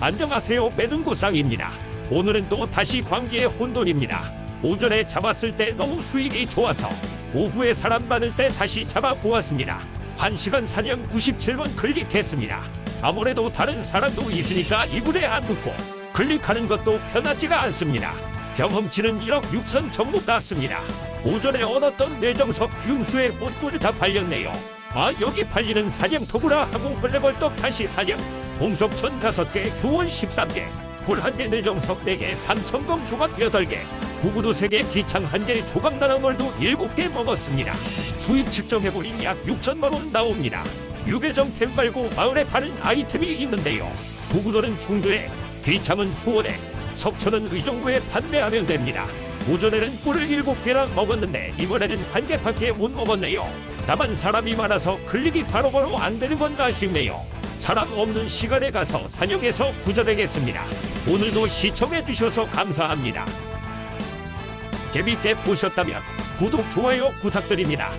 안녕하세요 매능구상입니다. 오늘은 또 다시 광기의 혼돈입니다. 오전에 잡았을 때 너무 수익이 좋아서 오후에 사람 많을 때 다시 잡아보았습니다. 1시간 사냥 97번 클릭했습니다. 아무래도 다른 사람도 있으니까 이불에 안 붙고 클릭하는 것도 편하지가 않습니다. 경험치는 1억 6선 전부 났습니다. 오전에 얻었던 내정석 균수의 옷꿀 다 팔렸네요 아 여기 팔리는 사냥터구나 하고 헐레벌떡 다시 사냥. 공석천 5개 효원 13개 굴 1개 내정석 4개 삼천검 조각 8개 구구도 3개 기창 1개 조각 나눠물도 7개 먹었습니다. 수익 측정해보니 약 6천만 원 나옵니다. 유계정 템 말고 마을에 파는 아이템이 있는데요. 구구도는 충주에 기창은 수원에 석천은 의정부에 판매하면 됩니다. 오전에는 꿀을 7개나 먹었는데 이번에는 한 개밖에 못 먹었네요 다만 사람이 많아서 클릭이 바로바로 안 되는 건 아쉽네요. 사람 없는 시간에 가서 사냥해서 부자되겠습니다. 오늘도 시청해 주셔서 감사합니다. 재밌게 보셨다면 구독 좋아요 부탁드립니다